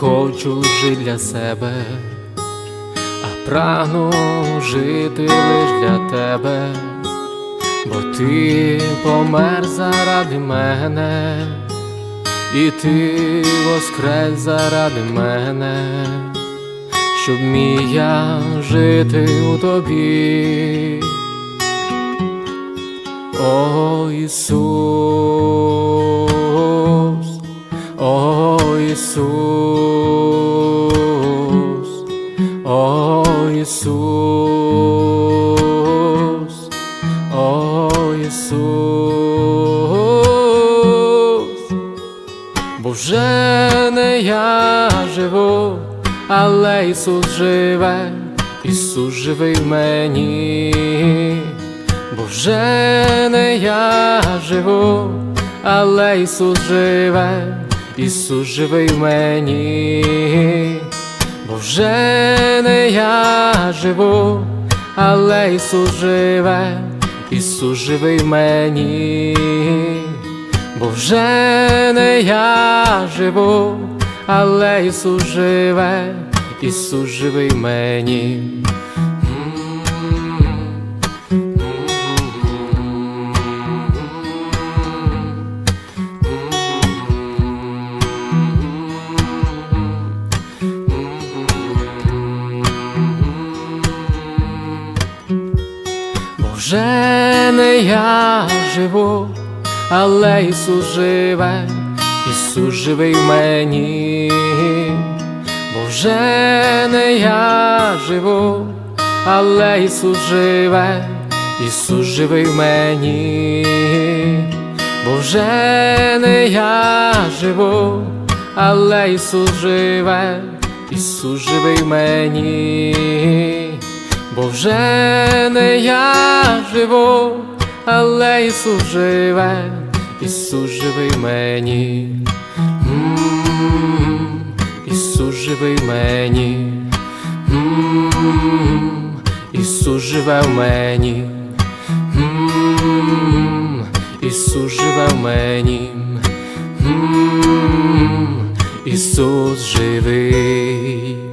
хочу жити для себе, а прагну жити лиш для тебе, бо ти помер заради мене, і ти воскрес заради мене, щоб міг я жити у тобі. О Ісус, О Ісус, О Ісус, О Ісус, бо вже не я живу, але Ісус живе, Ісус живий в мені. Бо вже не я живу, але Ісус живе, Ісус живий в мені, бо вже не я живу, але Ісус живе, Ісус живий в мені, бо вже не я живу, але Ісус живе, Ісус живий в мені. Вже не я живу, але Ісус живе, Ісус живий в мені, бо вже не я живу, але Ісус живе, Ісус живий в мені, бо вже не я живу, але Ісус живе, Ісус живий в мені вже не я живу, але Ісус живе, Ісус живий мені, Ісус живий мені, Ісус живе в мені, Ісус живе в мені, Ісус живий.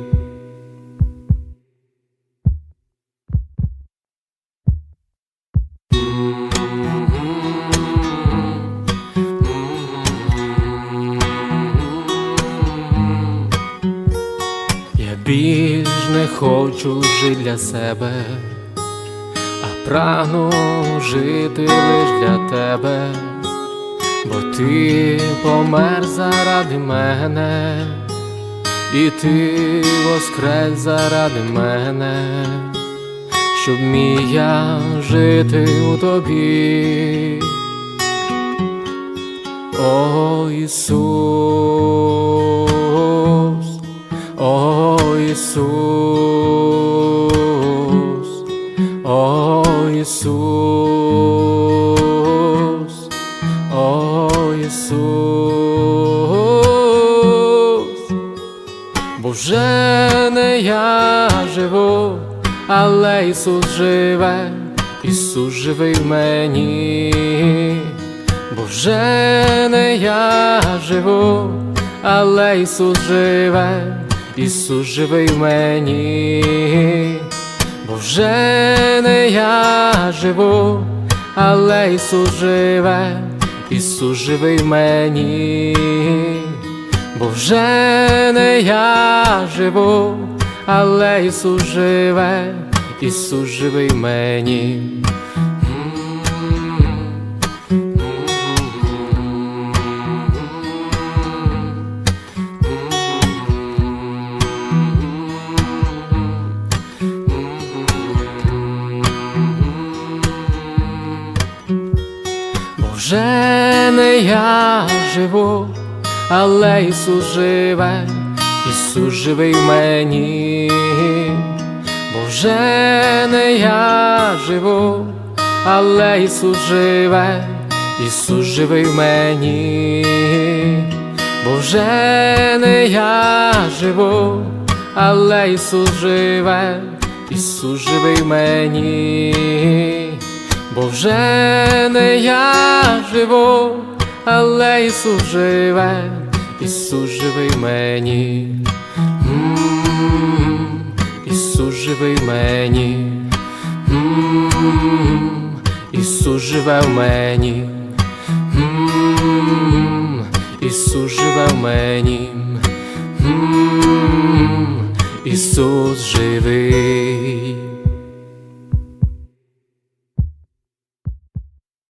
Більш не хочу жити для себе, а прагну жити лиш для тебе, бо ти помер заради мене, і ти воскрес заради мене, щоб міг я жити у тобі. О Ісус, О Ісус, О Ісус, О Ісус, бо вже не я живу, але Ісус живе, Ісус живий в мені. Бо вже не я живу, але Ісус живе, Ісус живий в мені, бо вже не я живу, але Ісус живе, Ісус живий в мені, бо вже не я живу, але Ісус живе, Ісус живий в мені. Вже не я живу, але Ісус живе, Ісус живий в мені, бо вже не я живу, але Ісус живе, Ісус живий в мені, бо вже не я живу, але Ісус живе, Ісус живий в мені, бо вже не я живу, але Ісус живе, Ісус живий мені, Ісус живий мені, Ісус живе в мені, Ісус живе в мені, Ісус живий.